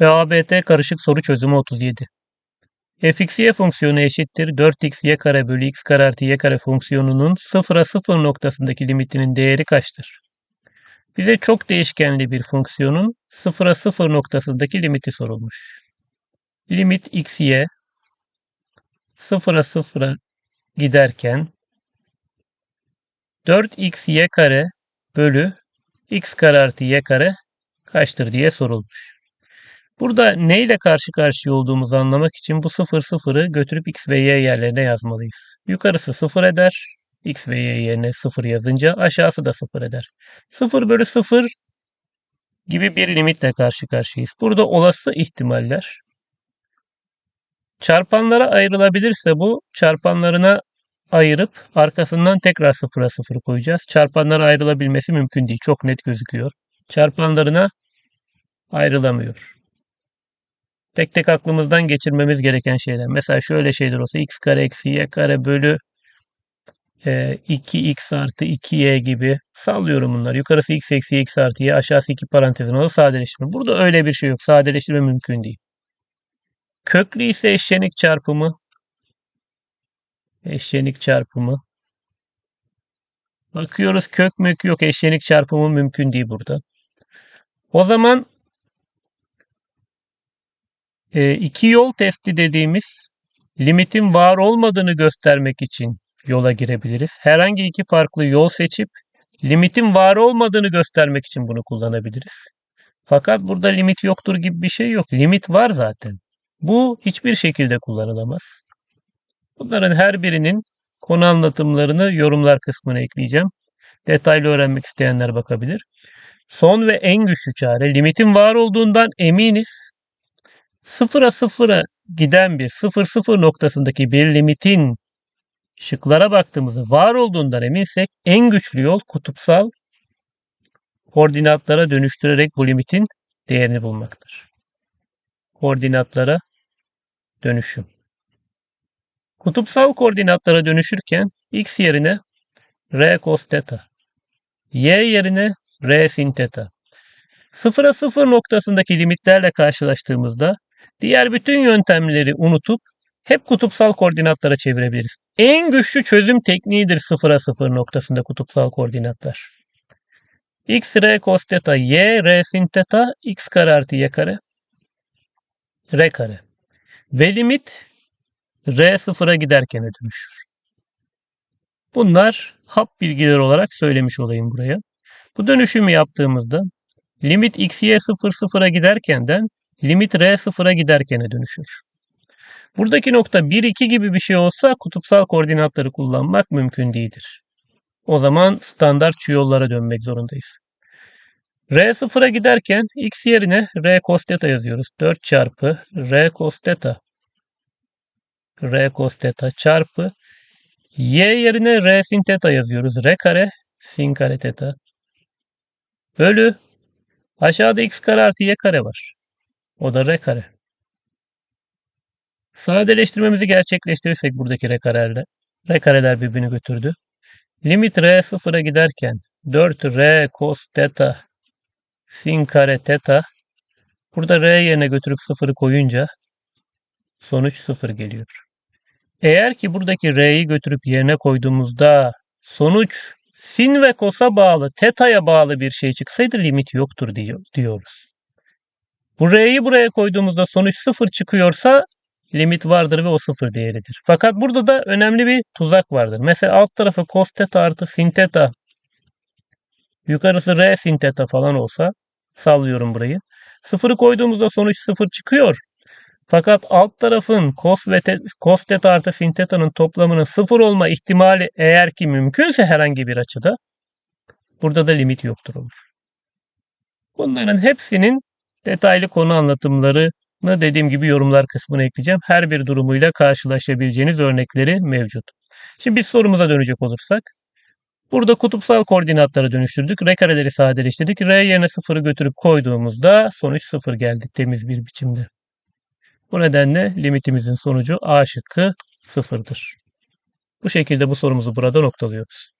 ve ABT karışık soru çözümü 37. fxy fonksiyonu eşittir 4x y kare bölü x kare artı y kare fonksiyonunun 0'a 0 noktasındaki limitinin değeri kaçtır? Bize çok değişkenli bir fonksiyonun 0'a 0 noktasındaki limiti sorulmuş. Limit xy 0'a 0'a giderken 4xy kare bölü x kare artı y kare kaçtır diye sorulmuş. Burada neyle karşı karşıya olduğumuzu anlamak için bu 0 0'ı götürüp x ve y yerlerine yazmalıyız. Yukarısı 0 eder. x ve y yerine 0 yazınca aşağısı da 0 eder. 0 bölü 0 gibi bir limitle karşı karşıyayız. Burada olası ihtimaller çarpanlara ayrılabilirse bu çarpanlarına ayırıp arkasından tekrar sıfıra sıfır koyacağız. Çarpanlara ayrılabilmesi mümkün değil. Çok net gözüküyor. Çarpanlarına ayrılamıyor. Tek tek aklımızdan geçirmemiz gereken şeyler. Mesela şöyle şeyler olsa x kare eksi y kare bölü e, 2x artı 2y gibi sallıyorum bunlar. Yukarısı x eksi x artı y aşağısı 2 parantezin alı sadeleştirme. Burada öyle bir şey yok. Sadeleştirme mümkün değil. Köklü ise eşlenik çarpımı eşlenik çarpımı bakıyoruz kök mök yok eşlenik çarpımı mümkün değil burada. O zaman e, iki yol testi dediğimiz limitin var olmadığını göstermek için yola girebiliriz. Herhangi iki farklı yol seçip limitin var olmadığını göstermek için bunu kullanabiliriz. Fakat burada limit yoktur gibi bir şey yok. Limit var zaten. Bu hiçbir şekilde kullanılamaz. Bunların her birinin konu anlatımlarını yorumlar kısmına ekleyeceğim. Detaylı öğrenmek isteyenler bakabilir. Son ve en güçlü çare limitin var olduğundan eminiz. Sıfıra sıfıra giden bir sıfır sıfır noktasındaki bir limitin şıklara baktığımızda var olduğundan eminsek en güçlü yol kutupsal koordinatlara dönüştürerek bu limitin değerini bulmaktır. Koordinatlara dönüşüm. Kutupsal koordinatlara dönüşürken x yerine r cos theta, y yerine r sin theta. Sıfıra sıfır noktasındaki limitlerle karşılaştığımızda diğer bütün yöntemleri unutup hep kutupsal koordinatlara çevirebiliriz. En güçlü çözüm tekniğidir sıfıra sıfır noktasında kutupsal koordinatlar. x r cos theta, y r sin theta, x kare artı y kare, r kare. Ve limit R sıfıra giderken dönüşür. Bunlar hap bilgiler olarak söylemiş olayım buraya. Bu dönüşümü yaptığımızda limit xy sıfır sıfıra giderkenden limit r sıfıra giderkene dönüşür. Buradaki nokta 1-2 gibi bir şey olsa kutupsal koordinatları kullanmak mümkün değildir. O zaman standart yollara dönmek zorundayız. R sıfıra giderken x yerine r cos theta yazıyoruz. 4 çarpı r cos theta r cos theta çarpı y yerine r sin theta yazıyoruz. r kare sin kare theta bölü aşağıda x kare artı y kare var. O da r kare. Sadeleştirmemizi gerçekleştirirsek buradaki r karelerle r kareler birbirini götürdü. Limit r sıfıra giderken 4r cos theta sin kare theta burada r yerine götürüp sıfırı koyunca sonuç sıfır geliyor. Eğer ki buradaki R'yi götürüp yerine koyduğumuzda sonuç sin ve cos'a bağlı, teta'ya bağlı bir şey çıksaydı limit yoktur diyor, diyoruz. Bu R'yi buraya koyduğumuzda sonuç sıfır çıkıyorsa limit vardır ve o sıfır değeridir. Fakat burada da önemli bir tuzak vardır. Mesela alt tarafı cos theta artı sin theta yukarısı r sin theta falan olsa sallıyorum burayı. Sıfırı koyduğumuzda sonuç sıfır çıkıyor. Fakat alt tarafın cos ve te, cos theta artı sin theta'nın toplamının sıfır olma ihtimali eğer ki mümkünse herhangi bir açıda burada da limit yoktur olur. Bunların hepsinin detaylı konu anlatımlarını dediğim gibi yorumlar kısmına ekleyeceğim. Her bir durumuyla karşılaşabileceğiniz örnekleri mevcut. Şimdi biz sorumuza dönecek olursak. Burada kutupsal koordinatları dönüştürdük. R kareleri sadeleştirdik. R yerine sıfırı götürüp koyduğumuzda sonuç sıfır geldi temiz bir biçimde. Bu nedenle limitimizin sonucu A şıkkı sıfırdır. Bu şekilde bu sorumuzu burada noktalıyoruz.